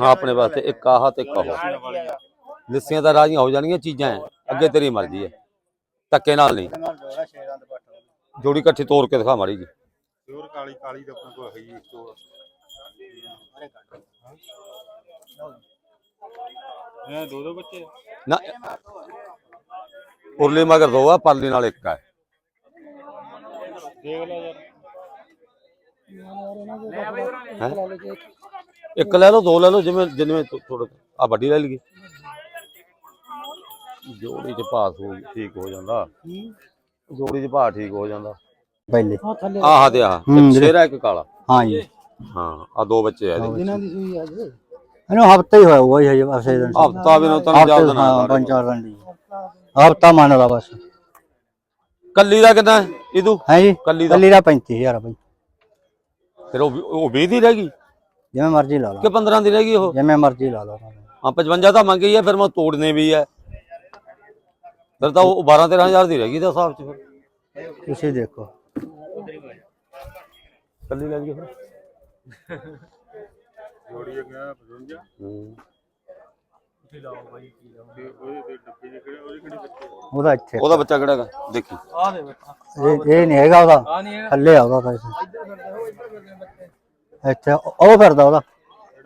ਹਾਂ ਆਪਣੇ ਵਾਸਤੇ ਇੱਕ ਆਹ ਤੇ ਇੱਕ ਆਹ। ਲਿੱਸੀਆਂ ਤਾਂ ਰਾਜੀਆਂ ਹੋ ਜਾਣਗੀਆਂ ਚੀਜ਼ਾਂ ਐ। ਅੱਗੇ ਤੇਰੀ ਮਰਜ਼ੀ ਐ। ਧੱਕੇ ਨਾਲ ਨਹੀਂ। ਜੋੜੀ ਇਕੱਠੀ ਤੋੜ ਕੇ ਦਿਖਾ ਮਾੜੀ ਜੀ। ਪਿਓਰ ਕਾਲੀ ਕਾਲੀ ਦਾ ਆਪਣੇ ਕੋਲ ਹੈ ਹੀ ਸਟੋਰ ਇਹ ਦੋ ਦੋ ਬੱਚੇ ਨਾ ਉਰਲੀ ਮਗਰ ਦੋ ਆ ਪਰਲੀ ਨਾਲ ਇੱਕ ਆ। ਦੇਖ ਲੈ ਯਾਰ? ਇੱਕ ਲੈ ਲਓ ਦੋ ਲੈ ਲਓ ਜਿਵੇਂ ਜਿਵੇਂ ਥੋੜਾ ਆ ਵੱਡੀ ਲੈ ਲਈਏ। ਜੋੜੀ ਚ ਪਾਸ ਹੋ ਠੀਕ ਹੋ ਜਾਂਦਾ। ਜੋੜੀ ਚ ਭਾਅ ਠੀਕ ਹੋ ਜਾਂਦਾ। ਪਹਿਲੇ। ਆਹ ਤੇ ਆਹ ਸ਼ੇਰਾ ਇੱਕ ਕਾਲਾ। ਹਾਂ ਜੀ। ਹਾਂ ਆ ਦੋ ਬੱਚੇ ਆ ਇਹਦੇ ਇਹਨੂੰ ਹਫਤਾ ਹੀ ਹੋਇਆ ਉਹ ਹੀ ਹਜੇ ਬਸ ਇਹਦੇ ਨਾਲ। ਹਫਤਾ ਵੀ ਨਾ ਤਾਂ ਜਾ ਪੰਜ ਚਾਰ ਦਿਨ ਦੀ ਹਫਤਾ ਮੰਨ ਲਾ ਬਸ। ਕੱਲੀ ਦਾ ਕਿੰਨਾ ਇਦੂ ਹੈ ਜੀ? ਕੱਲੀ ਦਾ? ਕੱਲੀ ਦਾ 35000 ਬਈ। ਫਿਰ ਉਹ ਉਹ 20 ਦੀ ਰਹਿ ਗਈ? ਜਿਵੇਂ ਮਰਜ਼ੀ ਲਾ ਕਿ ਲਾ 15 ਦੀ ਰਹਿ ਗਈ ਉਹ? ਜਿਵੇਂ ਮਰਜ਼ੀ ਲਾ ਲਾ। ਹਾਂ 55 ਤਾਂ ਮੰਗੀ ਹੈ ਫਿਰ ਮੈਂ ਤੋੜਨੇ ਵੀ ਹੈ ਫਿਰ ਤਾਂ ਉਹ 12 13000 ਦੀ ਰਹਿ ਗਈ ਤਾਂ ਹਿਸਾਬ ਚ ਫਿਰ। ਤੁਸੀਂ ਦੇਖੋ। ਕੱਲੀ ਲੈ ਲਈਏ ਫਿਰ। ਜੋੜੀ ਗਿਆ 55 ਹੂੰ। ਉਹਦੇ ਤੇ ਡੱਬੇ ਜਿਹੇ ਕਿਹੜੇ ਉਹਦੇ ਕਿਹੜੇ ਬੱਚੇ ਉਹਦਾ ਇੱਥੇ। ਉਹਦਾ ਬੱਚਾ ਕਿਹੜਾ ਹੈਗਾ? ਦੇਖੀ। ਇਹ ਇਹ ਨਹੀਂ ਹੈਗਾ ਉਹਦਾ। ਥੱਲੇ ਆ ਤਾਂ ਇੱਥੇ। ਉਹ ਫਿਰਦਾ ਉਹਦਾ।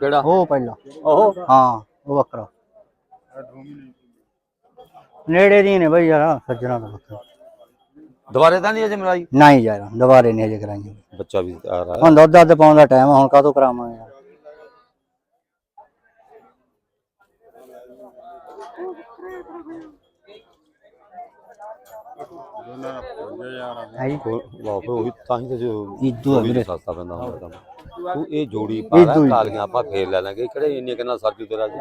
ਕਿਹੜਾ? ਉਹ ਪਹਿਲਾਂ। ਉਹ? ਹਾਂ ਉਹ ਬੱਕਰਾ ਨੇੜੇ ਦੀ ਨੇ ਬਈ ਯਾਰ ਸੱਜਣਾ ਦਾ ਬੱਕਰਾ ਦੁਬਾਰੇ ਤਾਂ ਨਹੀਂ ਅਜੇ ਮਲਾਈ? ਨਹੀਂ ਯਾਰ ਦੁਬਾਰੇ ਨਹੀਂ ਹਜੇ ਕਰਾਂਗੇ ਬੱਚਾ ਵੀ ਆ। ਰਹਾ ਹੁਣ ਦੁੱਧ ਦੱਧ ਪਾਉਣ ਦਾ ਟਾਈਮ ਹੁਣ ਕਾਹਤੋਂ ਕਰਾਵਾਂਗੇ ਯਾਰ? ਦੋਨਾਂ ਦਾ 50000 ਹੈ? ਜੀ ਵਾਹ ਫਿਰ ਉਹੀ ਤਾਂ ਹੀ ਤਾਂ ਜੋ ਇਦੂ ਵੀਰੇ। ਸਸਤਾ ਪੈਂਦਾ ਹੁੰਦਾ ਤਾਂ ਤੂੰ ਇਹ ਜੋੜੀ ਪਾ ਲੈ। ਕਾਲੀਆਂ ਆਪਾਂ ਫੇਰ ਲੈ ਲਾਂਗੇ। ਕਿਹੜੇ ਇੰਨੇ ਕਿੰਨਾ ਸਰਜੂ ਤੇਰਾ ਜੀ?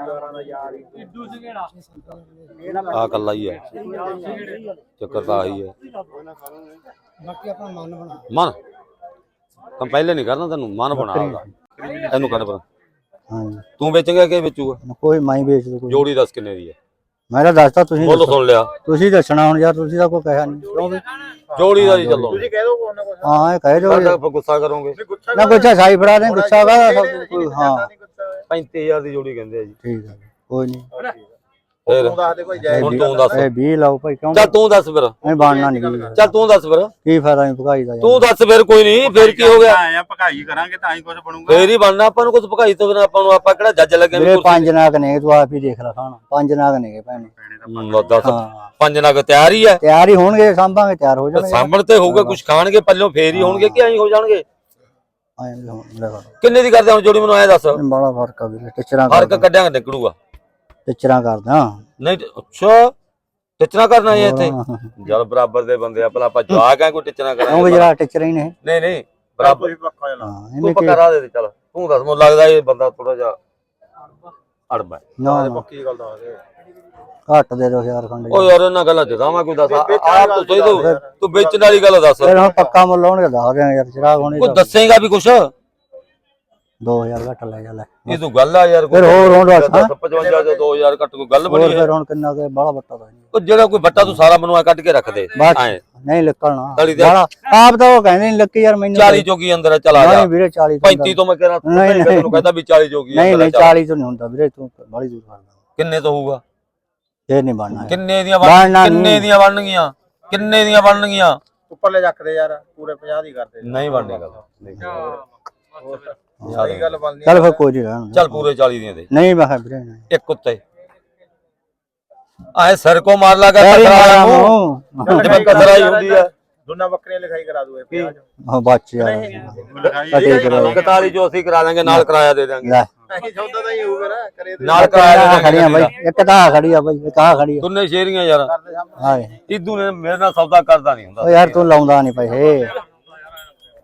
ਆ ਕੱਲਾ ਹੀ ਹੈ। ਚੱਕਰ ਤਾਂ ਆਹੀ ਹੈ। ਬਾਕੀ ਆਪਣਾ ਮਨ ਬਣਾ। ਮਨ? ਕੰਮ ਪਹਿਲੇ ਨਹੀਂ ਕਰਨਾ ਤੈਨੂੰ ਮਨ ਬਣਾ ਇਹਨੂੰ ਕੱਢ ਪਰ ਤੂੰ ਵੇਚੇਂਗਾ ਕਿ ਵੇਚੂਗਾ? ਕੋਈ ਮਾਈ ਵੇਚ ਦੋ ਕੋਈ। ਜੋੜੀ ਦੱਸ ਕਿੰਨੇ ਦੀ ਹੈ? ਮੈਂ ਤਾਂ ਦੱਸਤਾ ਤੁਸੀਂ ਦੱਸੋ। ਸੁਣ ਲਿਆ। ਤੁਸੀਂ ਦੱਸਣਾ ਹੁਣ ਯਾਰ ਤੁਸੀਂ ਤਾਂ ਕੋਈ ਕਹਿਆ ਨਹੀਂ ਕਿਉਂ ਵੀ? ਜੋੜੀ ਦਾ ਹੀ ਚੱਲੋ ਤੁਸੀਂ ਕਹਿ ਦੋ ਕੋਨੇ ਕੁਛ ਹਾਂ ਇਹ ਕਹਿ ਦਿਓ ਸਾਡਾ ਫਿਰ ਗੁੱਸਾ ਕਰੋਗੇ। ਗੁੱਸਾ ਨਾ ਗੁੱਸਾ ਸਾਈ ਫੜਾ ਦੇ ਗੁੱਸਾ ਵਾ ਸਭ ਕੋਈ ਹਾਂ। 35000 ਦੀ ਜੋੜੀ ਕਹਿੰਦੇ ਆ ਜੀ। ਠੀਕ ਹੈ ਕੋਈ ਨਹੀਂ ਫਿਰ ਦੱਸ ਦੇ ਕੋਈ ਇਹ ਹੁਣ ਤੂੰ ਦੱਸ। ਇਹ 20 ਲਾਓ ਭਾਈ ਕਿਉਂ ਚੱਲ ਤੂੰ ਦੱਸ ਫਿਰ। ਨਹੀਂ ਬਾਣਨਾ ਨਹੀਂ ਚੱਲ ਤੂੰ ਦੱਸ ਫਿਰ। ਕੀ ਫਾਇਦਾ ਨਹੀਂ ਭਗਾਈ ਦਾ ਤੂੰ ਦੱਸ ਫਿਰ ਕੋਈ ਨਹੀਂ ਫਿਰ ਕੀ ਹੋ ਗਿਆ? ਆਇਆ ਭਕਾਈ ਕਰਾਂਗੇ ਤਾਂ ਹੀ ਕੁਝ ਬਣੂਗਾ। ਫੇਰ ਹੀ ਬਣਨਾ ਆਪਾਂ ਨੂੰ ਕੁਝ ਭਗਾਈ ਤੋਂ ਬਿਨਾਂ ਆਪਾਂ ਨੂੰ ਆਪਾਂ ਕਿਹੜਾ ਜੱਜ ਲੱਗੇ ਵੀਰੇ ਪੰਜ ਨਾਗ ਨੇ ਤੂੰ ਆਪ ਹੀ ਦੇਖ ਲੈ ਖਾਣਾ। ਪੰਜ ਨਾਗ ਨੇਗੇ ਭੈਣੇ। ਦੱਸ। ਪੰਜ ਨਗ ਤਿਆਰ ਹੀ ਹੈ ਤਿਆਰ ਹੀ ਹੋਣਗੇ ਸਾਂਭਾਂਗੇ ਤਿਆਰ ਹੋ ਜਾਣਗੇ। ਸਾਂਭਣ ਤੇ ਹੋਊਗਾ ਕੁਝ ਖਾਣਗੇ ਪੱਲਿਓਂ ਫੇਰ ਹੀ ਹੋਣਗੇ ਕਿ ਐਂ ਹੋ ਜਾਣਗੇ। ਕਿੰਨੇ ਦੀ ਕਰਦੇ ਹੁਣ ਜੋੜੀ ਮੈਨੂੰ ਐ ਦੱਸ। ਬੜਾ ਫ਼ਰਕ ਆ ਵੀਰੇ ਟਿਚਰਾਂ ਫ਼ਰਕ ਕਰਦਾ ਕੱਢਿਆ ਨਿਕਲੂਗਾ। ਟਿਚਰਾਂ ਕਰਦਾ। ਨਹੀਂ ਤੇ- ਅੱਛਾ ਟਿਚਣਾ ਕਰਨਾ ਹੈ ਇੱਥੇ? ਜਦ ਬਰਾਬਰ ਦੇ ਬੰਦੇ ਆ ਭਲਾ ਆਪਾਂ ਜਵਾਕ ਆ ਕੋਈ ਟਿਚਣਾ ਕਿਉਂ ਕਰਾਂਗੇ ਜਿਹੜਾ ਟਿਚਰ ਹੀ ਨੇ? ਨਹੀਂ ਨਹੀਂ ਬਰਾਬਰ। ਪੱਕਾ ਜਲਾ ਹਾਂ ਤੂੰ ਇਹਨੇ ਪੱਕਾ ਰਾਹ ਦੇ ਦੇ ਚੱਲ। ਤੂੰ ਦੱਸ ਮੈਨੂੰ ਲੱਗਦਾ ਇਹ ਬੰਦਾ ਥੋੜਾ ਜਿਹਾ ਅੜਬਾ ਹੈ। ਨਾ ਨਾ, ਪੱਕੀ ਗੱਲ ਦੱਸ ਦੇ। ਘੱਟ ਦੇ ਦੋ ਯਾਰ ਖੰਡ। ਓ ਯਾਰ ਇਹਨਾਂ ਗੱਲਾਂ ਜਦਾ ਮੈਂ ਕੋਈ ਦੱਸ। ਆ ਆਪ ਤੂੰ ਸਹੀ ਤੂੰ ਤੂੰ ਵੇਚਣ ਵਾਲੀ ਗੱਲ ਦੱਸ। ਫਿਰ ਹੁਣ ਪੱਕਾ ਮੁੱਲ ਲਾਉਣਗੇ ਦੱਸ ਦਿਆਂ ਯਾਰ ਚਿਰਾਗ ਹੋਣੀ ਕੋਈ ਦੱਸੇਗਾ ਵੀ ਕੁਛ? 2000 ਘੱਟ ਲੈ ਜਾ ਲੈ। ਇਹ ਤੂੰ ਗੱਲ ਆ ਯਾਰ ਫਿਰ ਹੋਰ ਹੁਣ ਦੱਸ ਹਾਂ। 55 ਜਾਂ 2000 ਘੱਟ ਕੋਈ ਗੱਲ ਹੋਰ ਬਣੀ ਹੈ? ਫਿਰ ਹੁਣ ਕਿੰਨਾ ਕੇ ਬੜਾ ਬੱਟਾ ਦਾ ਉਹ ਜਿਹੜਾ ਕੋਈ ਬੱਟਾ ਤੂੰ ਸਾਰਾ ਮੈਨੂੰ ਆ ਕੱਢ ਕੇ ਰੱਖ ਦੇ ਬਸ ਐਂ। ਨਹੀਂ ਨਿਕਲਣਾ ਤਲੀ ਦੇ- ਬੜਾ ਆਪ ਤਾਂ ਉਹ ਕਹਿੰਦੇ ਨਹੀਂ ਲੱਕੀ ਯਾਰ ਮੈਨੂੰ 40 ਜੋਗੀ ਅੰਦਰ ਆ, ਚਲਾ ਜਾ ਨਹੀਂ ਵੀਰੇ 40 ਤੋਂ 35 ਤੋਂ ਮੈਂ ਕਹਿ ਰਿਹਾ ਨਹੀਂ, ਨਹੀਂ। ਤੈਨੂੰ ਕਹਿੰਦਾ ਵੀ 40 ਜੋਗੀ ਨਹੀਂ ਨਹੀਂ ਚੱਲ। 40 ਤੋਂ ਨਹੀਂ ਹੁੰਦਾ ਵੀਰੇ ਤੂੰ ਬੜੀ ਦੂਰ ਕਰਦਾ ਕਿੰਨੇ ਤੋਂ ਹੋਊਗਾ? ਇਹ ਨਹੀਂ ਬਣਨਾ। ਕਿੰਨੇ ਦੀਆਂ ਬਣਨਾ ਬਣ ਨਹੀਂ। ਕਿੰਨੇ ਦੀਆਂ ਬਣਨਗੀਆਂ? ਕਿੰਨੇ ਦੀਆਂ ਬਣਨਗੀਆਂ? ਉੱਪਰਲੇ ਚੱਕਦੇ ਯਾਰ ਪੂਰੇ 50 ਦੀ ਕਰਦੇ ਨਹੀਂ ਬਣਨੇਗਾ ਸਹੀ ਗੱਲ ਬਣਦੀ ਚੱਲ ਫਿਰ ਕੋਈ ਨਹੀਂ। ਚੱਲ ਪੂਰੇ 40 ਦੀਆਂ ਦੇ। ਨਹੀਂ ਮੈਂ ਕਿਹਾ ਵੀਰੇ ਨਹੀਂ। ਇੱਕ ਉੱਤੇ। ਆਏ ਸਰ ਕੋ ਮਾਰ ਲਾਗਾ ਕਤਰਾ ਨੂੰ ਜਿਵੇਂ ਕਤਰਾ ਹੀ ਹੁੰਦੀ ਆ। ਦੋਨਾਂ ਬੱਕਰੀਆਂ ਲਿਖਾਈ ਕਰਾ ਦੂਏ 50 ਹਾਂ ਬੱਚ ਯਾਰ ਲਿਖਾਈ ਕਟੇ ਕਰੋ 41 ਜੋ ਅਸੀਂ ਕਰਾ ਲਾਂਗੇ ਨਾਲ ਕਿਰਾਇਆ ਦੇ ਦਾਂਗੇ। ਨਹੀਂ ਸੌਦਾ ਤਾਂ ਹੀ ਹੋਊਗਾ ਨਾ ਕਰੇ ਨਾਲ ਕਿਰਾਇਆ ਦਾਂਗੇ। ਖੜੀਆਂ ਬਾਈ ਇੱਕ ਤਾਂ ਖੜੀ ਆ ਬਾਈ ਇੱਕ ਆ ਖੜੀ ਆ। ਦੋਨੇ ਸ਼ੇਰੀਆਂ ਯਾਰ। ਹਾਏ। ਇਦੂ ਨੇ ਮੇਰੇ ਨਾਲ ਸੌਦਾ ਕਰਦਾ ਨਹੀਂ ਹੁੰਦਾ। ਓ ਯਾਰ ਤੂੰ ਲਾਉਂਦਾ ਨਹੀਂ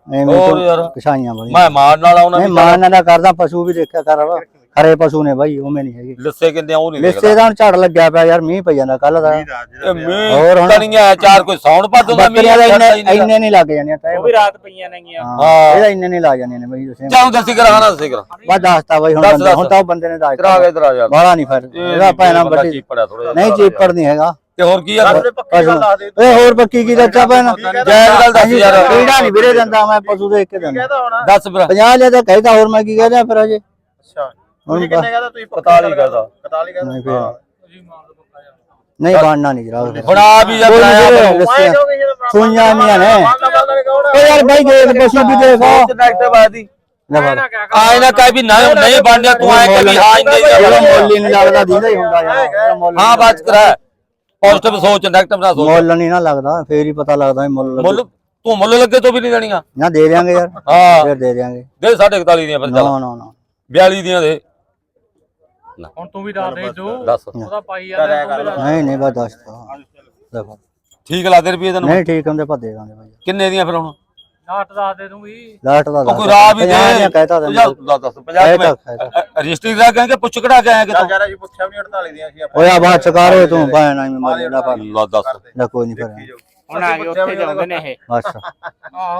ਐਵੇਂ ਹੋਰ ਤੂੰ ਯਾਰ। ਕਿਸਾਈਆਂ ਬੜੀ ਮੈਂ ਮਾਰਨ ਵਾਲਾ ਉਹਨਾਂ ਨਹੀਂ ਵੀ ਮਾਨ ਨਾ ਕਰਦਾ ਪਸ਼ੂ ਵੀ ਦੇਖਿਆ ਕਰ ਵਾ ਖਰੇ ਪਸ਼ੂ ਨੇ ਬਾਈ ਉਵੇਂ ਨਹੀਂ ਹੈਗੇ। ਲਿੱਸੇ ਕਿੰਨੇ ਆ ਉਹ ਨਹੀਂ ਲਿਸਤੇ ਦਾ ਹੁਣ ਝੜ ਲੱਗਿਆ ਪਿਆ ਯਾਰ ਮੀਂਹ ਪਈ ਜਾਂਦਾ ਕੱਲ ਦਾ। ਇਹ ਮੀਂਹ ਹੋਰ ਹੁਣ? ਕਣੀਆਂ ਚਾਰ ਕੋਈ ਸੌਣ ਪਾ ਦੋ ਬੱਕਰੀਆਂ ਦਾ ਇੰਨੇ ਇੰਨੇ ਨਹੀਂ ਲੱਗ ਜਾਣੀਆਂ ਤਾਂ ਉਹ ਵੀ ਰਾਤ ਪਈਆਂ ਨੇਗੀਆਂ। ਹਾਂ ਇਹਦਾ ਇੰਨੇ ਨਹੀਂ ਲੱਗ ਜਾਣੀਆਂ ਨੇ ਬਾਈ ਤੁਸੀਂ ਚਾਹੂੰ ਦੱਸੀ ਕਰਾ ਨਾ ਦੱਸੀ ਕਰਾ। ਬਸ ਦੱਸਤਾ ਬਾਈ ਹੁਣ ਦੱਸ, ਬੰਦੇ ਦੱਸ। ਹੁਣ ਤਾਂ ਉਹ ਬੰਦੇ ਨੇ ਦੱਸ ਕਰਾ ਕੇ ਇਧਰ ਆ ਯਾਰ ਬਾਹਲਾ ਨਹੀਂ ਫਿਰ ਇਹਦਾ ਭੈਣਾ ਵੱਡੀ ਚੀਪੜਾ ਥੋੜਾ ਨਹੀਂ ਚੀਪੜ ਨਹੀਂ ਹੈਗਾ। ਤੇ ਹੋਰ ਕੀ ਆ? ਸਾਡੇ ਪੱਕੀ ਗੱਲ ਦੱਸ ਦੇ ਏ ਹੋਰ ਬੱਕੀ ਕੀ ਦੱਸਿਆ ਭੈਣਾ? ਜਾਇਜ਼ ਗੱਲ ਦੱਸ ਯਾਰ। ਕੀੜਾ ਨਹੀਂ ਵੀਰੇ ਦਿੰਦਾ ਮੈਂ ਪਸ਼ੂ ਦੇਖ ਕੇ ਦਿੰਦਾ। ਕਹਦਾ ਹੋਣਾ? ਦੱਸ ਫਿਰ 50 ਲਿਆ ਤਾਂ ਕਹਿਦਾ ਹੋਰ ਮੈਂ ਕੀ ਕਹਦਾ ਫਿਰ ਅਜੇ? ਅੱਛਾ। ਹੁਣ ਕਿੰਨੇ ਕਹਦਾ ਤੁਸੀਂ? 45 ਕਹਦਾ। 41 ਕਹਦਾ? ਨਹੀਂ ਫਿਰ। ਨਹੀਂ ਬਣਨਾ ਨਹੀਂ ਜਰਾ। ਬਣਾ ਵੀ ਜਾ ਬਣਾਇਆ ਕਰੋ। ਸੁਈਆਂ ਨਹੀਂ ਨੇ। ਓ ਯਾਰ ਬਾਈ ਦੇਖ ਪਸ਼ੂ ਵੀ ਦੇਖ। ਲੈ ਫੜ ਆਏ ਨਾ ਕਹਿ ਵੀ ਨਹੀਂ ਨਹੀਂ ਬਣਿਆ ਤੂੰ ਆਏ ਕਿ ਵੀ ਹਾਂ ਹੀ ਨਹੀਂ ਲੱਗਦਾ ਦੀਦਾ ਹੀ ਹੁੰਦਾ ਯਾਰ। ਹਾਂ ਬਾਤ ਕਰਾ ਪੋਜ਼ਿਟਿਵ ਸੋਚ ਨੈਗੇਟਿਵ ਨਾ ਸੋਚ ਮੁੱਲ ਨਹੀਂ ਨਾ ਲੱਗਦਾ ਫੇਰ ਹੀ ਪਤਾ ਲੱਗਦਾ ਵੀ ਮੁੱਲ ਮੁੱਲ ਤੂੰ ਮੁੱਲ ਲੱਗੇ ਤੋਂ ਵੀ ਨਹੀਂ ਦੇਣੀਆਂ। ਨਾ ਦੇ ਦਿਆਂਗੇ ਯਾਰ ਹਾਂ। ਫੇਰ ਦੇ ਦਿਆਂਗੇ। ਦੇ 41 ਦੀਆਂ ਫਿਰ ਚੱਲ। ਨਾ ਨਾ ਨਾ। 42 ਦੀਆਂ ਦੇ। ਹੁਣ ਤੂੰ ਵੀ ਦੱਸ ਦੇ ਜੋ ਦੱਸ। ਉਹਦਾ ਪਾਈ ਦੱਸ। ਨਹੀਂ ਨਹੀਂ ਬਸ ਦੱਸਦਾ ਲੈ ਫੜ। ਠੀਕ ਲਾ ਦੇ ਰੁਪਏ ਤੈਨੂੰ। ਨਹੀਂ ਠੀਕ ਹੁੰਦੇ ਪਾ ਦੇ ਦਾਂਗੇ ਕਿੰਨੇ ਦੀਆਂ ਫਿਰ ਹੁਣ? ਲਾਟ ਦੇ ਤੂੰ ਵੀ ਲਾਟ ਦਾ ਉਹ ਕੋਈ ਰਾਹ ਵੀ ਦੇ। ਕਹਿਤਾ ਤੈਨੂੰ ਜਾ ਦੱਸ 50 ਕਹਿਤਾ ਕਹਿਤਾ ਰਜਿਸਟਰੀ ਕਰਾ ਕੇ ਕਿ ਪੁੱਛ ਕਢਾ ਕੇ ਆਇਆ ਕਿਤੋਂ? ਯਾਰ ਅਸੀਂ ਪੁੱਛਿਆ ਵੀ ਨਹੀਂ 48 ਦੀਆਂ ਸੀ ਓਏ ਆ ਬਾਤ ਚਕਾਰੋ ਤੂੰ ਬਾਏ ਨਾ ਮੈਂ ਨਾ ਪਾ ਲਾ ਦੱਸ। ਲੈ ਕੋਈ ਨਹੀਂ ਫਿਰ ਹੁਣ ਆ ਗਏ ਉੱਥੇ ਜਾਉਂਦੇ ਨੇ ਇਹ। ਬਸ।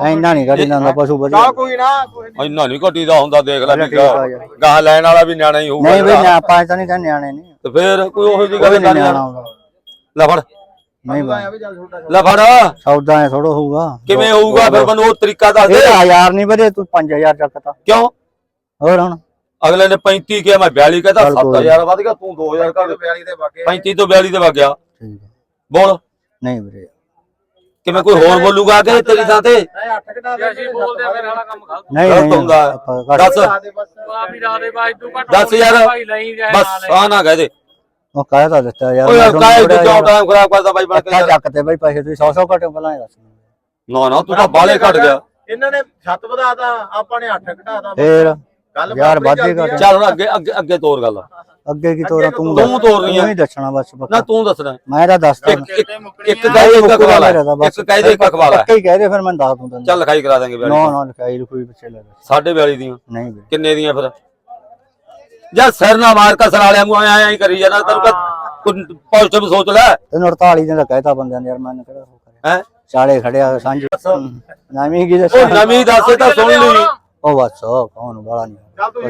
ਐਨਾ ਨਹੀਂ ਗੱਡੀ ਨਾਲ ਪਸ਼ੂ ਵਧੀਆ। ਕੋਈ ਨਾ ਕੋਈ ਇੰਨਾ ਨਹੀਂ ਘਟੀ ਦਾ ਹੁੰਦਾ ਦੇਖ ਲੈ ਵੀ। ਗਾਹ ਲੈਣ ਵਾਲਾ ਵੀ ਨਿਆਣਾ ਹੀ ਹੋਊਗਾ ਨਹੀਂ ਜਿਹੜਾ। ਨਾ ਆਪਾਂ ਤਾਂ ਨਹੀਂ ਤਾਂ ਨਿਆਣੇ ਨਹੀਂ ਤੇ ਫੇਰ ਕੋਈ ਉਹੋ ਜਿਹੀ ਗੱਲ ਨਹੀਂ ਹੁੰਦਾ ਲੈ ਫੜ। ਨਹੀਂ ਬਾਈ ਲੈ ਫੜ। ਸੌਦਾ ਐ ਥੋੜਾ ਹੋਊਗਾ। ਕਿਵੇਂ ਹੋਊਗਾ? ਫਿਰ ਮੈਨੂੰ ਉਹ ਤਰੀਕਾ ਦੱਸ ਦੇ। ਇਹ ਹਜ਼ਾਰ ਨਹੀਂ ਵਧੇ ਤੂੰ 5000 ਚੱਕਤਾ ਕਿਉਂ? ਹੋਰ ਹੁਣ? ਅਗਲੇ ਨੇ 35 ਕਿਹਾ ਮੈਂ 42 ਕਹਤਾ ਚੱਲ ਕੋਈ 7000 ਵਧ ਗਿਆ ਤੂੰ 2000 ਕਰ 42 ਦੇ ਬਾਕੀ 35 ਤੋਂ 42 ਤੇ ਵਗ ਗਿਆ। ਬੋਲ। ਨਹੀਂ ਵੀਰੇ। ਕਿਵੇਂ ਕੋਈ ਹੋਰ ਬੋਲੂਗਾ ਕਿ ਤੇਰੀ ਥਾਂ ਤੇ? ਇਹ 8 ਘਟਾ ਦੇ ਅਸੀਂ ਬੋਲਦੇ ਆ ਮੇਰੇ ਵਾਲਾ ਕੰਮ ਖਾ ਨਹੀਂ ਨਹੀਂ ਦੱਸ। ਤੂੰ ਦੱਸ ਯਾਰ। ਬਸ ਆ ਨਾ ਕਹਿ ਦੇ। ਉਹ ਕਹਿ ਤਾਂ ਦਿੱਤਾ ਯਾਰ? ਓਏ ਮੈਂ ਤੁਹਾਨੂੰ ਕਾਇ ਤੂੰ ਕਿਉਂ ਟਾਈਮ ਖਰਾਬ ਕਰਦਾ ਬਾਈ ਬਣ ਕੇ? ਚੱਕ ਤੇ ਬਈ ਪੈਸੇ ਤੁਸੀਂ 100 100 ਘਟੋ ਪਹਿਲਾਂ ਦੱਸ ਨਾ ਨਾ ਤੂੰ ਤਾਂ ਬਾਲੇ ਘਟ ਗਿਆ। ਇਹਨਾਂ ਨੇ ਛੱਤ ਵਧਾਤਾ ਆਪਾਂ ਨੇ 8 ਘਟਾਤਾ। ਫੇਰ ਯਾਰ ਵਾਧੇ ਘੱਟ। ਚੱਲ ਹੁਣ ਅੱਗੇ ਅੱਗੇ ਅੱਗੇ ਤੋਰ ਗੱਲ। ਅੱਗੇ ਕੀ ਤੋਰਾ ਤੂੰ ਤੂੰ ਤੋਰਨੀ ਆ। ਤੂੰ ਹੀ ਦੱਸਣਾ ਬਸ ਨਾ ਤੂੰ ਦੱਸਣਾ। ਮੈਂ ਤਾਂ ਦੱਸਦਾ ਇੱਕ ਇੱਕ ਇੱਕ ਕਹਿ ਦੇ ਇੱਕ ਅਖਵਾਲ ਇੱਕ ਕਹਿ ਦੇ ਇੱਕ ਅਖਵਾਲ ਹੈ ਪੱਕਾ ਹੀ ਕਹਿ ਦੇ ਫਿਰ ਮੈਂ ਦੱਸ ਦੂੰ ਤੈਨੂੰ। ਚੱਲ ਲਿਖਾਈ ਕਰਾ ਦਾਂਗੇ ਨਾ ਬਿਆਲੀ ਨਾ ਲਿਖਾਈ ਕੋਈ ਪਿੱਛੇ ਲੈ ਲੈ। ਸਾਢੇ 42 ਦੀਆਂ। ਨਹੀਂ ਕਿੰਨੇ ਦੀਆਂ ਫਿਰ? ਜਾਂ ਸਿਰ ਨਾ ਮਾਰ ਕਸਰ ਵਾਲਿਆਂ ਨੂੰ ਆਇਆ ਹੀ ਕਰੀ ਜਾਣਾ ਤੈਨੂੰ ਕੋਈ ਪੋਜ਼ਿਟਿਵ ਸੋਚ ਲੈ। ਤੈਨੂੰ 48 ਦਿਨ ਦਾ ਕਹਿਤਾ ਬੰਦਿਆਂ ਨੇ ਯਾਰ ਮੈਂ ਕਿਹੜਾ ਉਹ ਕਰਿਆ। ਹੈ? ਚਾਲੇ ਖੜਿਆ ਸਾਂਝ। ਨਵੀਂ ਕੀ ਉਹ ਦੱਸਾਂ ਨਵੀਂ ਦੱਸੇ ਤਾਂ ਸੁਣ ਲਈ। ਉਹ ਬਸ ਉਹ ਕੌਣ ਬੜਾ ਨਹੀਂ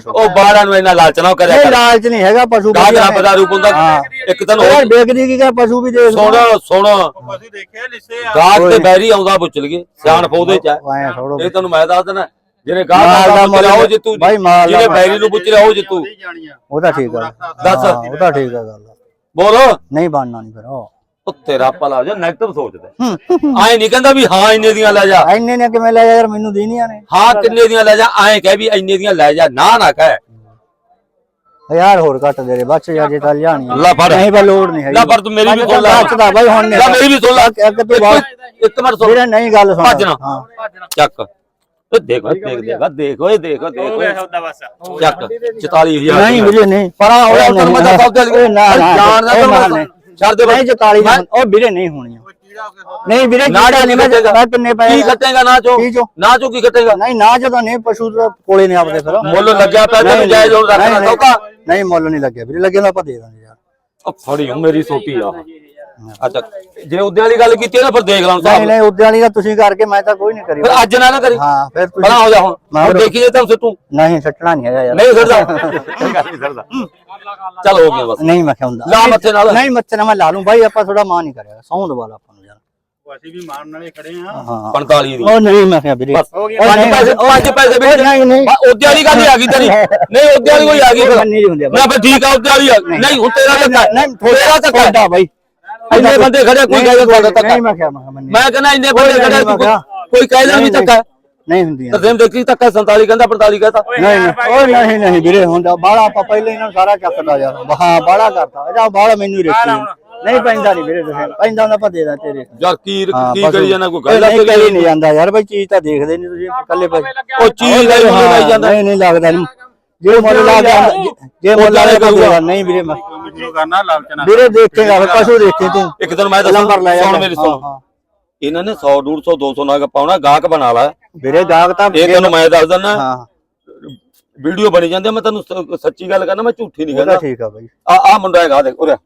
ਉਹ ਬਾੜਾਂ ਨੂੰ ਇੰਨਾ ਲਾਲਚ ਨਾ ਕਰਿਆ ਨਹੀਂ ਕਰ। ਲਾਲਚ ਨਹੀਂ ਹੈਗਾ ਪਸ਼ੂ ਦਾ ਨੇ। ਪਤਾ ਰੂਪ ਹੁੰਦਾ। ਹਾਂ। ਇੱਕ ਤੈਨੂੰ ਯਾਰ ਹੋਰ ਵੇਖਦੀ ਕੀ ਕਿ ਪਸ਼ੂ ਵੀ ਦੇਖ ਸੁਣ ਸੁਣ। ਪਸ਼ੂ ਦੇਖਿਆ ਲਿੱਸੇ ਆ। ਗਾਹ ਤੇ ਬੈਰੀ ਆਉਂਦਾ ਪੁੱਛ ਲਈਏ। ਸਿਆਣ ਫੋਦੇ ਚ ਹੈ। ਇਹ ਤੈਨੂੰ ਮੈਂ ਦੱਸ ਦੇਣਾ। ਜਿਹਨੇ ਗਾਹ ਮਾਲ ਦਾ ਮੁੱਲ- ਜਿੱਤੂ ਬਾਈ ਮਾਲ ਜਿਹਨੇ ਬੈਰੀ ਨੂੰ ਪੁੱਛ ਲਿਆ ਉਹ ਜਿੱਤੂ। ਉਹ ਤਾਂ ਠੀਕ ਆ। ਦੱਸ। ਹਾਂ, ਉਹ ਤਾਂ ਠੀਕ ਆ ਗੱਲ। ਬੋਲ। ਨਹੀਂ ਬਣਨਾ ਨਹੀਂ ਫਿਰ ਉਹ। ਉਹ ਤੇਰਾ ਭਲਾ ਜਾ ਨੈਗੇਟਿਵ ਸੋਚਦਾ ਐ ਨਹੀਂ ਕਹਿੰਦਾ ਵੀ ਹਾਂ ਇੰਨੇ ਦੀਆਂ ਲੈ ਜਾ। ਇੰਨੇ ਨੇ ਕਿਵੇਂ ਲੈ ਜਾ ਯਾਰ ਮੈਨੂੰ ਦੇਣੀਆਂ ਨੇ। ਹਾਂ ਕਿੰਨੇ ਦੀਆਂ ਲੈ ਜਾ ਐਂ ਕਹਿ ਵੀ ਇੰਨੇ ਦੀਆਂ ਲੈ ਜਾ ਨਾ ਨਾ ਕਹਿ। ਯਾਰ ਹੋਰ ਘੱਟ ਦੇ ਰੇ ਬੱਚ ਯਾਰ ਜੇ ਤਾਂ ਲਿਆਣੀ। ਲੈ ਫੜ। ਨਹੀਂ ਬਾ ਲੋੜ ਨਹੀਂ ਹੈਗੀ। ਲੈ ਪਰ ਤੂੰ ਮੇਰੀ ਵੀ ਸੁਣ ਲੈ। ਦੱਸਦਾ ਬਾਈ ਹੁਣ ਲੈ ਮੇਰੀ ਵੀ ਸੁਣ ਲੈ। ਇੱਕ ਤੂੰ ਬਾਅਦ ਇੱਕ ਮਿੰਟ ਸੁਣ। ਵੀਰੇ ਨਹੀਂ ਗੱਲ ਸੁਣ। ਭੱਜਣਾ। ਹਾਂ। ਭੱਜਣਾ ਚੱਕ। ਓ ਦੇਖੋ ਦੇਖ ਦੇਖਾ ਦੇਖੋ ਇਹ ਦੇਖੋ ਹੋ ਦੇਖੋ ਗਿਆ ਸੌਦਾ ਬਸ। ਚੱਕ 44000 ਨਹੀਂ ਵੀਰੇ ਨਹੀਂ ਪਰਾਂ ਹੋ ਜਾ ਤੈਨੂੰ ਮੈਂ ਤਾਂ ਸੌਦੇ ਓਏ ਨਾ ਨਾ ਜਾਣਦਾ ਓਏ ਨਾ, ਤੈਨੂੰ ਨਹੀਂ। ਛੱਡ ਦੇ ਨਹੀਂ 44 ਦੀ ਉਹ ਵੀਰੇ ਨਹੀਂ ਹੋਣੀ। ਨਹੀਂ ਵੀਰੇ ਨਾ ਨਾ ਨਹੀਂ ਮੈਂ ਮੈਂ ਕਿੰਨੇ ਪਏ ਕੀ ਕੱਟੇਗਾ ਨਾ ਚੋ ਚੋਂ? ਨਾ ਚੋ ਕੀ ਕੱਟੇਗਾ? ਨਹੀਂ ਨਾ ਜਦੋਂ ਨਹੀਂ ਪਸ਼ੂ ਤਾਂ ਕੋਲੇ ਨੇ ਆਪਦੇ ਫਿਰ। ਮੁੱਲ ਲੱਗਿਆ ਪਿਆ ਤੈਨੂੰ ਜਾਇਜ਼ ਹੁਣ ਰੱਖਣਾ ਨਹੀਂ, ਸੌਕਾ ਨਹੀਂ ਮੁੱਲ ਨਹੀਂ ਲੱਗਿਆ ਵੀਰੇ। ਲੱਗੇ ਤਾਂ ਆਪਾਂ ਦੇ ਦਾਂਗੇ ਯਾਰ। ਉਹ ਫੜੀ ਹੋ ਮੇਰੀ ਸੋਟੀ ਆ। ਅੱਛਾ ਜੇ ਉਹਦੇ ਵਾਲੀ ਗੱਲ ਕੀਤੀ ਨਾ ਫਿਰ ਦੇਖ ਲਾਂ ਨਹੀਂ ਸਾਹਿਬ ਨਹੀਂ ਉਦੋਂ ਵਾਲੀ ਤਾਂ ਤੁਸੀਂ ਕਰਕੇ ਮੈਂ ਤਾਂ ਕੋਈ ਨਹੀਂ ਕਰੀ। ਫਿਰ ਅੱਜ ਨਾ ਨਾ ਕਰੀ। ਹਾਂ ਫਿਰ ਤੁਸੀਂ ਬਣਾ ਹੋ ਜਾ ਹੁਣ। ਮੈਂ ਹੁਣ ਦੇਖੀ ਜੇ ਤਾਂ ਸਿੱਟੂ ਨਹੀਂ ਸੱਟਣਾ ਨਹੀਂ ਹੈਗਾ ਯਾਰ। ਨਹੀਂ ਫਿਰਦਾ ਨਹੀਂ ਫਿਰਦਾ ਚੱਲ ਹੋ ਗਿਆ ਬਸ। ਨਹੀਂ ਮੈਂ ਕਹਿੰਦਾ ਲਾ ਮੱਥੇ ਨਾਲ। ਨਹੀਂ ਮੱਥੇ ਨਾਲ ਮੈਂ ਲਾ ਲੂੰ। ਬਾਈ ਆਪਾਂ ਥੋੜਾ ਮਾਂ ਨਹੀਂ ਕਰਿਆ। ਸੌਂ ਦਵਾਲਾ ਆਪਾਂ ਨੂੰ ਯਾਰ। ਅਸੀਂ ਵੀ ਮਾਰਨ ਵਾਲੇ ਖੜੇ ਆ ਹਾਂ। 45 ਦੀ। ਉਹ ਨਹੀਂ ਮੈਂ ਕਿਹਾ ਵੀਰੇ। ਬਸ। ਹੋ ਗਿਆ। ਉਹ ਪੰਜ ਪੈਸੇ ਪੰਜ ਪੈਸੇ ਵੀ ਨਹੀਂ ਨਹੀਂ। ਉਹਦੇ ਵਾਲੀ ਗੱਲ ਹੀ ਆ ਗਈ ਤੇਰੀ। ਨਹੀਂ ਉਹਦੇ ਵਾਲੀ ਕੋਈ ਆ ਗਈ ਫਿਰ। ਮੰਨੀ ਨਹੀਂ ਹੁੰਦੀ ਨਾ ਫਿਰ ਠੀਕ ਆ ਉਹਦੇ ਵਾਲੀ। ਨਹੀਂ। ਹੁਣ ਤੇਰਾ ਧੱਕਾ। ਨਹੀਂ ਤੇਰਾ ਧੱਕਾ। ਬਾਈ। ਇੰਨੇ ਬੰਦੇ ਖੜੇ ਕੋਈ ਕਹੇ ਤੁਹਾਡਾ ਧੱਕਾ। ਨਹੀਂ ਮੈਂ ਕਿਹਾ ਮੈਂ ਕਿਹਾ ਮੰਨੀ। ਮੈਂ ਕਹਿੰਦਾ ਇੰਨੇ ਬੰਦੇ ਖੜੇ। ਕੋਈ ਕਹਿ। ਦੇਣ ਵੀ ਧੱਕਾ। ਨਹੀਂ ਹੁੰਦੀਆਂ। ਤੇ ਦਿਨ ਦੇਖੀ ਧੱਕਾ 47 ਕਹਿੰਦਾ 45 ਕਹਿੰਦਾ ਨਹੀਂ ਨਹੀਂ ਉਹ ਨਹੀਂ ਨਹੀਂ ਵੀਰੇ ਹੁੰਦਾ। ਬਾੜਾ ਆਪਾਂ ਪਹਿਲੇ ਇਹਨਾਂ ਸਾਰਾ ਚੱਕਦਾ ਯਾਰ। ਹਾਂ ਬਾੜਾ ਕਰਤਾ। ਜਾ ਬਾੜਾ ਮੈਨੂੰ ਹੀ ਰੱਖੀ। ਨਹੀਂ ਪੈਂਦਾ ਨਹੀਂ ਵੀਰੇ ਤੁਸੀਂ। ਪੈਂਦਾ ਹੁੰਦਾ ਆਪਾਂ ਦੇ ਦਾਂ ਤੇਰੇ। ਯਾਰ ਕੀ ਕੀ ਕਰੀ ਜਾਂਦਾ ਕੋਈ ਗੱਲ ਨਹੀਂ ਕਰੀ ਨਹੀਂ ਜਾਂਦਾ ਯਾਰ ਬਈ ਚੀਜ਼ ਤਾਂ ਦੇਖਦੇ ਨਹੀਂ ਤੁਸੀਂ। ਇਕੱਲੇ ਪੈ ਉਹ ਚੀਜ਼ ਦਾ ਹੀ ਜਾਂਦਾ। ਨਹੀਂ ਨਹੀਂ ਲੱਗਦਾ ਨਹੀਂ ਜੇ ਮੁੱਲ ਲਾ ਕੇ ਜੇ ਮੁੱਲ ਲਾ ਕੇ ਆਉਂਦਾ, ਨਹੀਂ ਵੀਰੇ ਮੈਂ ਮੈਨੂੰ ਕਰਨਾ ਲਾਲਚਨਾ ਵੀਰੇ ਦੇਖੇਗਾ ਫਿਰ ਪਸ਼ੂ ਦੇਖੇ ਤੂੰ। ਇੱਕ ਦਿਨ ਮੈਂ ਦੱਸਾਂ ਜਾ ਸੁਣ ਮੇਰੀ ਸੁਣ। ਇਹਨਾਂ ਨੇ 100 150 200 ਨਗ ਪਾਉਣਾ ਗਾਹਕ ਬਣਾ ਲਾ। ਵੀਰੇ ਗਾਹਕ ਤਾਂ ਇਹ ਤੈਨੂੰ ਮੈਂ ਦੱਸ ਦਿੰਦਾ। ਹਾਂ। ਵੀਡੀਓ ਬਣੀ ਜਾਂਦੀ ਮੈਂ ਤੈਨੂੰ ਸੱਚੀ ਗੱਲ ਕਰਨਾ ਮੈਂ ਝੂਠੀ ਨਹੀਂ ਉਹਦਾ ਕਹਿੰਦਾ। ਠੀਕ ਆ ਬਾਈ। ਆ ਆ ਮੁੰਡਾ ਹੈਗਾ ਦੇਖ ਉਰੇ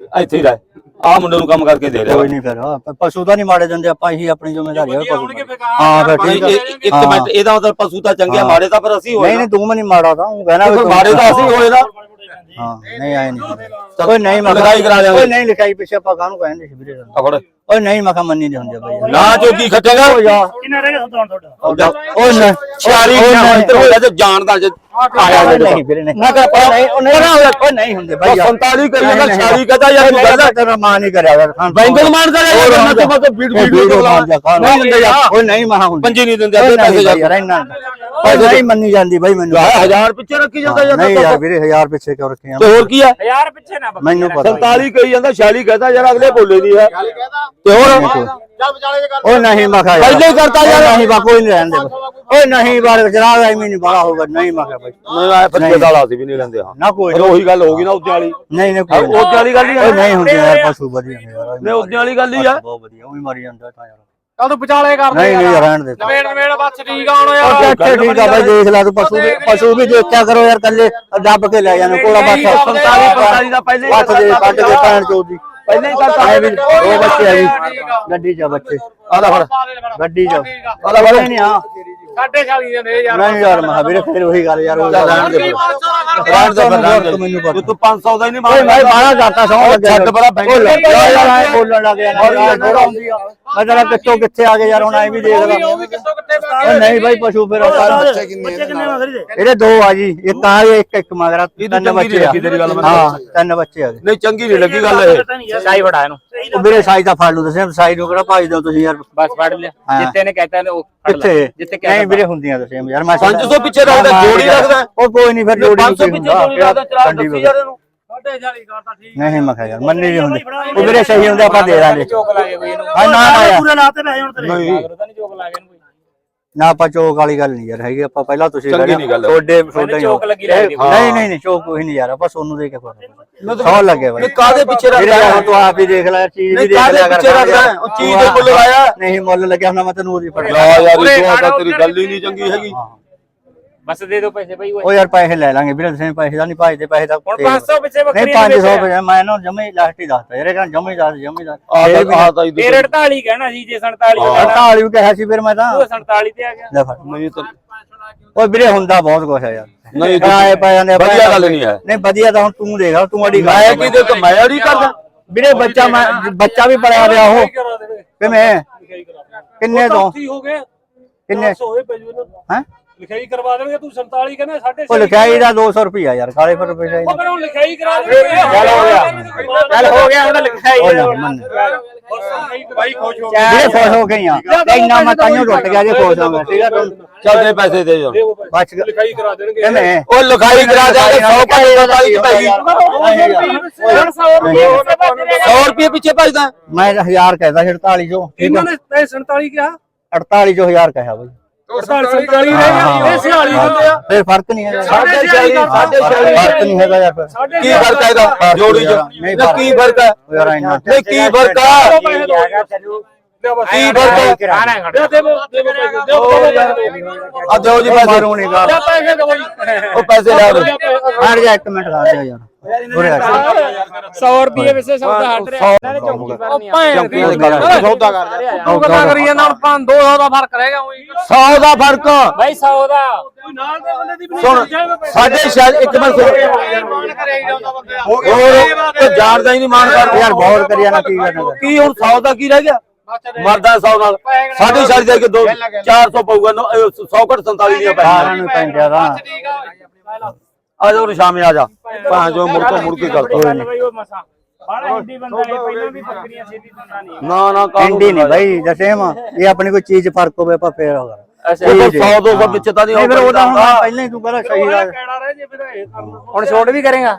ਇੱਥੇ ਹੀ ਰਹਿ। ਆ ਮੁੰਡੇ ਨੂੰ ਕੰਮ ਕਰਕੇ ਦੇ ਰਿਹਾ। ਕੋਈ ਨਹੀਂ ਫਿਰ ਹਾਂ, ਪ- ਪਸ਼ੂ ਤਾਂ ਨਹੀਂ ਮਾੜੇ ਦਿੰਦੇ ਆਪਾਂ ਹੀ ਆਪਣੀ ਜ਼ਿੰਮੇਵਾਰੀ ਹੈ ਪਸ਼ੂ ਹਾਂ ਫਿਰ ਠੀਕ ਇਹ- ਇੱਕ। ਮਿੰਟ ਇਹਦਾ ਮਤਲਬ ਪਸ਼ੂ ਤਾਂ ਚੰਗੇ ਆ, ਹਾਂ। ਮਾੜੇ ਤਾਂ ਫਿਰ ਅਸੀਂ ਹੋਏ ਨਹੀਂ ਨਾ। ਨਹੀਂ ਤੂੰ ਮੈਂ ਨਹੀਂ ਮਾੜਾ ਤਾਂ ਉਹ ਕਹਿਣਾ ਫਿਰ ਮਾੜੇ ਤਾਂ ਅਸੀਂ ਹੋਏ ਨਾ। ਹਾਂ ਨਹੀਂ ਆਏ ਨਹੀਂ। ਕੋਈ ਨਹੀਂ ਮੈਂ ਲਿਖਾਈ ਕਰਾ ਦਿਆਂਗੇ। ਕੋਈ ਨਹੀਂ ਲਿਖਾਈ ਪਿੱਛੇ ਆਪਾਂ ਕਾਹਨੂੰ ਕਹਿੰਦੇ ਸੀ ਵੀਰੇ ਆ ਫੜ। ਓਏ ਨਹੀਂ ਮੈਂ ਕਿਹਾ ਮੰਨੀ ਨਹੀਂ ਹੁੰਦੀ ਬਾਈ। ਨਾ ਜੋਗੀ ਖੱਟੇਗਾ। ਓ ਯਾਰ। ਕਿੰਨਾ ਰਹਿ ਗਿਆ ਤੁਹਾਡਾ? ਓ ਨਹੀਂ 46 ਕਿਲੋਮੀਟਰ ਹੋ ਗਿਆ ਤੇ ਜਾਣਦਾ ਜੇ ਆਇਆ ਜੇ ਨਹੀਂ ਵੀਰੇ ਨਹੀਂ ਮੈਂ ਕਿਹਾ ਓ ਨਹੀਂ ਓ ਨਹੀਂ ਹੁੰਦੇ ਬਾਈ ਯਾਰ। 47 ਕਰੀ ਜਾਂਦਾ 46 ਕਹਦਾ ਯਾਰ ਤੂੰ ਕਹਿੰਦਾ। ਤੇਰਾ ਮਾਂ ਨਹੀਂ ਕਰਿਆ ਯਾਰ ਖਾਨ ਬੈਂਗਲ ਮਾਰ ਕਰ ਯਾਰ ਮੈਂ ਤੇ ਮੈਂ ਵੀਡੀਓ ਵੀਡੀਓ ਨਹੀਂ ਦਿੰਦੇ ਯਾਰ। ਓ ਨਹੀਂ ਮਹਾ ਹੁੰਦੀ ਪੰਜੀ ਨਹੀਂ ਦਿੰਦੇ ਪੈਸੇ ਬਾਈ ਯਾਰ ਇੰਨਾ। ਓਏ ਨਹੀਂ ਮੰਨੀ ਜਾਂਦੀ ਬਾਈ ਮੈਨੂੰ। ਹਜ਼ਾਰ ਪਿੱਛੇ ਰੱਖੀ ਜਾਂਦਾ ਯਾਰ ਨਹੀਂ ਯਾਰ ਵੀਰੇ 1000 ਪਿੱਛੇ ਕਿਉਂ ਰੱਖੇ ਆ ਤੇ ਹੋਰ ਕੀ ਹੈ ਯਾਰ ਪਿੱਛੇ ਨਾ ਮੈਨੂੰ ਪਤਾ 47 ਕਹੀ ਜਾਂਦਾ 46 ਕਹਦਾ ਯਾਰ ਅਗਲੇ ਬੋਲੇ ਨਹੀਂ ਹੈ। ਤੇ ਹੋਰ? ਓ ਨਹੀਂ ਮੈਂ ਯਾਰ। ਪਹਿਲੇ ਹੀ ਕਰਤਾ ਯਾਰ। ਨਹੀਂ ਬਾ ਕੋਈ ਨਹੀਂ ਰਹਿਣ ਦੇ ਓਏ ਨਹੀਂ ਬਾਰ ਜਨਾਬ ਐਵੇਂ ਨਹੀਂ ਬਾਲਾ ਹੋਗਾ ਨਹੀਂ ਮੈਂ ਕਿਹਾ ਬਾਈ ਨਹੀਂ। ਆਏ ਫੱਟੇ ਦਾਲਾ ਸੀ ਵੀ ਨਹੀਂ ਲੈਂਦੇ ਹਾਂ। ਨਾ ਕੋਈ ਉਹੀ ਗੱਲ ਹੋ ਗਈ ਨਾ ਉੱਤੇ ਵਾਲੀ। ਨਹੀਂ ਨਹੀਂ ਕੋਈ ਉਹਦੇ ਵਾਲੀ ਗੱਲ ਹੀ ਓਏ ਹੈ ਨਹੀਂ ਹੁੰਦੀ ਯਾਰ ਪਸ਼ੂ ਵਧੀਆ ਨੇ ਯਾਰ ਨਹੀਂ ਉਹਦੇ ਵਾਲੀ ਗੱਲ ਹੀ ਆ। ਬਹੁਤ ਵਧੀਆ ਉਹ ਵੀ ਮਰੀ ਜਾਂਦਾ ਤਾਂ ਯਾਰ। ਕੱਲ ਤੂੰ ਵਿਚਾਲੇ ਕਰ ਨਹੀਂ ਨਹੀਂ ਰਹਿਣ ਦੇ। ਨਵੇੜ ਨਵੇੜ ਬੱਸ ਠੀਕ ਆ ਹੁਣ ਉਹ ਯਾਰ। ਅੱਛਾ ਠੀਕ ਆ ਬਾਈ ਦੇਖ ਲੈ ਤੂੰ ਪਸ਼ੂ ਵੀ ਪਸ਼ੂ ਵੀ ਦੇਖਿਆ ਕਰੋ ਯਾਰ ਕੱਲੇ ਦੱਬ ਕੇ ਲੈ ਜਾਣਾ ਕੋਲਾ ਬਾਠਾ। 47 45 ਦਾ ਪਹਿਲੇ ਹੀ ਹੱਥ ਦੇ ਕੱਢ ਕੇ ਪੈਣ ਚੋਦੀ ਪਹਿਲੇ ਹੀ ਕਰਤਾ ਆਏ ਵੀ ਦੋ ਬੱਚੇ ਆ ਜੀ। ਗੱਡੀ 'ਚ ਆ ਬੱਚੇ। ਆ ਲੈ ਫੜ। ਗੱਡੀ 'ਚ ਆ। ਲੈ ਫੜ। ਨਹੀਂ ਹਾਂ ਸਾਢੇ 40 ਦੇ ਨੇ ਯਾਰ। ਨਹੀਂ ਯਾਰ ਮਹਾ ਵੀਰੇ ਫਿਰ ਉਹੀ ਗੱਲ ਯਾਰ ਉਹ ਰਹਿਣ ਦੇ। ਰਹਿਣ ਦੇ ਰਹਿਣ ਦੇ ਮੈਨੂੰ ਪਤਾ। ਤੂੰ 500 ਦਾ ਹੀ ਨਹੀਂ ਓਏ ਮੈਂ ਬਾਹਰ ਕਰਤਾ ਸੌਂ ਲੱਗਿਆ। ਛੱਡ ਪਰਾਂ ਬੈਂਕ। ਯਾਰ ਯਾਰ ਐਂ ਬੋਲਣ ਲੱਗ ਗਿਆ। ਯਾਰ ਯਾਰ ਥੋੜ੍ਹਾ ਹੁੰਦੀ ਆ। ਮੈਂ ਜਰਾ ਕਿੱਥੋਂ ਕਿੱਥੇ ਆ ਗਏ ਯਾਰ ਹੁਣ ਐ ਵੀ ਦੇਖ ਲੈ। ਉਹ ਵੀ ਕਿੱਥੋਂ ਕਿੱਥੇ ਓ ਨਹੀਂ ਬਾਈ ਪਸ਼ੂ ਫਿਰ ਬੱਚੇ ਕਿੰਨੇ ਇਹਦੇ ਦੋ ਆ ਜੀ ਇੱਕ ਆ ਇਹ ਇੱਕ ਇੱਕ ਮਗਰਾ ਤਿੰਨ ਬੱਚੇ ਆ। ਗੱਲ। ਹਾਂ ਤਿੰਨ ਬੱਚੇ ਆ ਗਏ ਨਹੀਂ ਚੰਗੀ ਨਹੀਂ ਲੱਗੀ ਗੱਲ ਇਹ। ਸਾਈ ਫੜਾ ਇਹਨੂੰ। ਉਹ ਵੀਰੇ ਸਾਈ ਦਾ ਫੜ ਲਓ ਤੁਸੀਂ ਸਾਈ ਨੂੰ ਕਿਹੜਾ ਭਾਜ ਦਿਓ ਤੁਸੀਂ ਯਾਰ? ਬਸ ਫੜ ਲਿਆ। ਹਾਂ। ਜਿੱਤੇ ਨੇ ਕਹਿਤਾ ਨੇ ਉਹ ਫੜ ਲੈ। ਕਿੱਥੇ? ਜਿੱਤੇ ਨਹੀਂ ਵੀਰੇ ਹੁੰਦੀਆਂ ਤੁਸੀਂ ਯਾਰ ਮੈਂ 500 ਪਿੱਛੇ ਰੱਖਦਾ ਜੋੜੀ ਰੱਖਦਾ। ਉਹ ਕੋਈ ਨਹੀਂ ਫਿਰ ਜੋੜੀ 500 ਪਿੱਛੇ ਜੋੜੀ ਰੱਖਦਾ ਚਲਾ ਦੱਸੀ ਯਾਰ ਇਹਨੂੰ। ਸਾਢੇ 40 ਕਰਤਾ ਠੀਕ। ਨਹੀਂ ਮੈਂ ਕਿਹਾ ਯਾਰ ਮੰਨੀ ਨਹੀਂ ਹੁੰਦੀ। ਉਹ ਵੀਰੇ ਸਹੀ ਹੁੰਦੇ ਆਪਾਂ ਦੇ ਦਾਂਗੇ। ਚੋਕ ਲਾ ਕੇ ਕੋਈ ਇਹਨੂੰ। ਹਾਂ ਨਾ ਨਾ ਯਾਰ। ਪੂਰੇ ਲਾਤੇ ਪੈਸੇ ਹੁਣ ਤੇਰੇ। ਨਹੀਂ ਮਗਰੋਂ ਤਾਂ ਨਹੀਂ ਚੋਕ ਲਾ ਕੇ ਇਹਨੂੰ ਕੋਈ ਨਾ ਆਪਾਂ ਚੋਕ ਵਾਲੀ ਗੱਲ ਨਹੀਂ ਯਾਰ ਹੈਗੀ ਆਪਾਂ ਪਹਿਲਾਂ ਤੁਸੀਂ ਚੰਗੀ ਨਹੀਂ ਗੱਲ। ਹੀ ਹੋ। ਚੋਕ ਲੱਗੀ ਰਹਿੰਦੀ ਇਹ- ਨਹੀਂ ਨਹੀਂ ਨਹੀਂ ਚੋਕ ਕੋਈ ਨਹੀਂ ਯਾਰ ਆਪਾਂ ਸੋਨੂੰ ਦੇ ਕੇ ਪਾਉਂਦੇ ਸੌ ਲੱਗੇ ਬਾਈ। ਕਾਦੇ ਪਿੱਛੇ ਰੱਖਦਾ? ਯਾਰ ਤੂੰ ਆਪ ਹੀ ਦੇਖ ਲੈ ਚੀਜ਼ ਵੀ ਨਹੀਂ ਦੇਖ ਕਾਦੇ ਲਿਆ ਕਰ ਪਿੱਛੇ ਰੱਖਦਾ? ਹੈ? ਉਹ ਚੀਜ਼ ਦੇ ਮੁੱਲ ਲਾਇਆ। ਨਹੀਂ ਮੁੱਲ ਲੱਗਿਆ ਹੁੰਦਾ ਮੈਂ ਤੈਨੂੰ ਉਹਦੀ ਫੜ ਯਾਰ ਇਹ ਤਾਂ ਤੇਰੀ ਗੱਲ ਹੀ ਨਹੀਂ ਚੰਗੀ ਹੈਗੀ। ਬਸ ਦੇ ਦਿਓ ਪੈਸੇ ਬਈ ਉਹ। ਯਾਰ ਪੈਸੇ ਲੈ ਲਾਂਗੇ ਵੀਰੇ ਤੁਸੀਂ ਪੈਸੇ ਦਾ ਨਹੀਂ ਭਾਜਦੇ ਪੈਸੇ ਦਾ ਹੁਣ 500 ਪਿੱਛੇ ਨਹੀਂ ਬੱਕਰੀ 500 ਰੁਪਏ ਮੈਂ ਨਾ ਜਮੇ ਲਾਸਟ ਹੀ ਦੱਸਦਾ ਯਾਰ ਇਹ ਕਹਿੰਦਾ ਜਮੇ ਦੱਸ ਜਮੇ ਦੱਸ ਆ ਤਾਂ ਕਹਾ ਤਾਂ ਫੇਰ 48 ਕਹਿਣਾ ਸੀ ਜੇ 47 ਹਾਂ। ਕਹਿਣਾ। 48 ਵੀ ਕਿਹਾ ਸੀ ਫਿਰ ਮੈਂ ਤਾਂ। ਉਹ 47 ਤੇ ਆ ਗਿਆ। ਲੈ ਫੜ। ਨਹੀਂ ਤਾਂ ਓਏ ਵੀਰੇ ਹੁੰਦਾ ਬਹੁਤ ਕੁਛ ਹੈ ਯਾਰ। ਨਹੀਂ ਆਏ ਪੈ ਜਾਂਦੇ ਆ, ਵਧੀਆ ਗੱਲ। ਨਹੀਂ ਹੈ। ਨਹੀਂ ਵਧੀਆ ਤਾਂ ਹੁਣ ਤੂੰ ਦੇਖ ਤੂੰ ਅੜੀ ਗੱਲ ਮੈਂ ਕੀ ਦੇ ਮੈਂ ਅੜੀ ਕਰਦਾ। ਵੀਰੇ ਬੱਚਾ ਮੈਂ ਬੱਚਾ ਵੀ ਪੜਿਆ ਰਿਹਾ ਉਹ। ਕਿਵੇਂ? ਕਿੰਨੇ ਤੋਂ? ਹੋ ਗਏ। ਕਿੰਨੇ? ਹੋਏ ਪੈ ਜੂ ਹੈ? ਲਿਖਾਈ ਕਰਵਾ ਦੇਣਗੇ ਤੂੰ 47 ਕਹਿੰਦਾ ਸਾਡੇ ਉਹ ਲਿਖਾਈ ਦਾ 200 ਰੁਪਿਆ ਯਾਰ ਕਾਲੇ ਦਾ ਪਰ ਉਹ ਲਿਖਾਈ ਕਰਾ ਦੇ ਚੱਲ ਹੋ ਗਿਆ। ਚੱਲ ਹੋ ਗਿਆ ਉਹਦਾ ਲਿਖਾਈ ਮੰਨ ਬਾਈ ਖੁਸ਼ ਹੋ ਵੀਰੇ ਖੁਸ਼ ਹੋ ਗਈ ਆ ਇੰਨਾ ਮੈਂ ਤਾਈਓ ਟੁੱਟ ਗਿਆ ਜੇ ਖੁਸ਼ ਹੋ ਗਿਆ ਠੀਕ ਆ ਤੂੰ ਚੱਲ ਦੇ ਪੈਸੇ ਦੇ ਜੋ ਬਚ ਗਿਆ। ਲਿਖਾਈ ਕਰਾ ਦੇਣਗੇ ਉਹ ਲਿਖਾਈ ਕਰਾ ਦੇ 100 ਪੈਸੇ ਦਾ। ਪੈ ਗਈ 100 ਰੁਪਏ ਪਿੱਛੇ ਭਜਦਾ। ਮੈਂ 1000 ਕਹਿਦਾ 48 ਜੋ ਇਹਨਾਂ ਨੇ 47 ਕਿਹਾ? 48 ਜੋ 1000 ਕਹਿਆ ਬਈ। 47 ਰਹਿ ਗਿਆ। ਇਹ ਸਿਆਲੀ ਹੁੰਦੇ ਆ। ਫਿਰ ਫ਼ਰਕ ਨਹੀਂ ਹੈਗਾ। ਸਾਢੇ ਛਿਆਲੀ, ਸਾਢੇ ਛਿਆਲੀ। ਫ਼ਰਕ ਨਹੀਂ ਹੈਗਾ ਯਾਰ। ਕੀ ਫ਼ਰਕ ਹੈ ਇਹਦਾ? ਜੋੜੀ ਚ। ਕੀ ਫ਼ਰਕ ਹੈ ਨਹੀਂ ਕੀ ਫ਼ਰਕ ਹੈ ਕੀ ਫ਼ਰਕ ਹੈ ਦੇ ਦੇਵੋ ਦੇਵੋ ਪੈਸੇ ਦੇਵੋ ਆ ਦਿਓ ਜੀ ਪੈਸੇ। ਮਾਰੂ ਨਹੀਂ ਗਾ ਪੈਸੇ ਦੇਵੋ ਜੀ। ਉਹ ਪੈਸੇ ਲੈ ਲਓ। ਹਟ ਜਾ ਇੱਕ ਮਿੰਟ ਲਾ ਦੇ ਯਾਰ। ਉਰੇ ਆ 100 ਰੁਪਏ ਵਿੱਚ ਸੌਦਾ ਹਟ ਰਿਹਾ। ਇਹਨਾਂ ਨੇ ਚੌਕੀ ਕਰਨੀ ਆ। ਚੌਕੀਆਂ ਦੇ ਕਰ ਸੌਦਾ ਕਰ ਤੂੰ ਕਿੰਨਾ ਕਰੀ ਜਾਂਦਾ ਹੁਣ 5 200 ਦਾ ਫ਼ਰਕ ਰਹਿ ਗਿਆ ਉਹੀ। 100 ਦਾ ਫ਼ਰਕ। ਬਾਈ 100 ਦਾ। ਕੋਈ ਨਾਲ ਦੇ ਬੰਦੇ ਦੀ ਸੁਣ ਸਾਡੇ ਸ਼ਾਇਦ ਇੱਕ ਮਿੰਟ ਸੁਣ। ਹੋਰ ਤੇ ਜਾਣਦਾ ਹੀ ਨਹੀਂ ਮਾਨ ਕਰ ਯਾਰ ਬਹੁਤ ਕਰਿਆ ਨਾ ਕੀ ਕਰਨਾ। ਕੀ ਹੁਣ 100 ਦਾ ਕੀ ਰਹਿ ਗਿਆ? ਮਰਦਾ 100 ਨਾਲ। ਸਾਡੀ ਸਾਡੀ ਜਾ ਕੇ 2 400 ਪਊਗਾ 100 ਘੱਟ 47 ਦੀਆਂ ਨੂੰ ਪੈਂਦਾ ਦਾ ਆ ਜਾ ਉਹ ਸ਼ਾਮੇ ਆ ਜਾ। ਭਾਂ ਜੋ ਮੁੜ ਕੇ ਮੁੜ ਕੇ ਕਰਦਾ ਬਾਈ ਉਹ ਮਸਾ। ਬਾੜਾ ਹਿੰਦੀ ਬੰਦਾ ਇਹ ਪਹਿਲਾਂ ਵੀ ਬੱਕਰੀਆਂ ਛੇਤੀ ਦਿੰਦਾ ਨਹੀਂ। ਨਾ ਨਾ ਕਾਹਨੂੰ ਇੰਡੀ ਨਹੀਂ ਬਾਈ ਜਸੇਮ ਇਹ ਆਪਣੀ ਕੋਈ ਚੀਜ਼ ਫ਼ਰਕ ਹੋਵੇ ਆਪਾਂ ਫੇਰ ਹੋਗਾ। ਉਹ 100 200 ਵਿੱਚ ਤਾਂ ਨਹੀਂ ਫਿਰ ਉਹ ਉਹਦਾ ਹੁਣ ਪਹਿਲਾਂ ਹੀ ਤੂੰ ਕਹਿੰਦਾ ਸਹੀ ਦਾ ਕਹਿਣਾ ਰਹਿ ਜੇ ਫਿਰ ਇਹ ਕਰਨਾ। ਹੁਣ ਛੋਟ ਵੀ ਕਰੇਗਾ।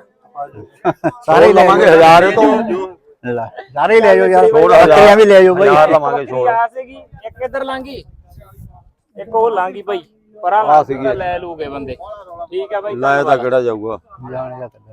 ਸਾਰੇ ਲਵਾਂਗੇ। ਹਜ਼ਾਰ ਤੋਂ। ਲੈ, ਸਾਰੇ ਹੀ ਲੈ ਜਾਓ ਯਾਰ। ਛੋੜ ਹਜ਼ਾਰ। ਬੱਕਰੀਆਂ ਵੀ ਲੈ ਜਾਓ ਬਾਈ। ਹਜ਼ਾਰ ਲਵਾਂਗੇ ਛੋੜ। ਆ ਸੀਗੀ ਇੱਕ ਇੱਧਰ ਲਾਂਗੀ ਇੱਕ ਉਹ ਲਾਂਗੀ ਭਾਈ ਪਰਾਂ ਆਹ ਸੀਗੀ। ਲੈ ਲੂਗੇ ਬੰਦੇ। ਠੀਕ ਆ ਬਾਈ ਲਾਇਆ ਤਾਂ ਕਿਹੜਾ ਜਾਊਗਾ? ਜਾਣੇ ਦਾ ਹੈ।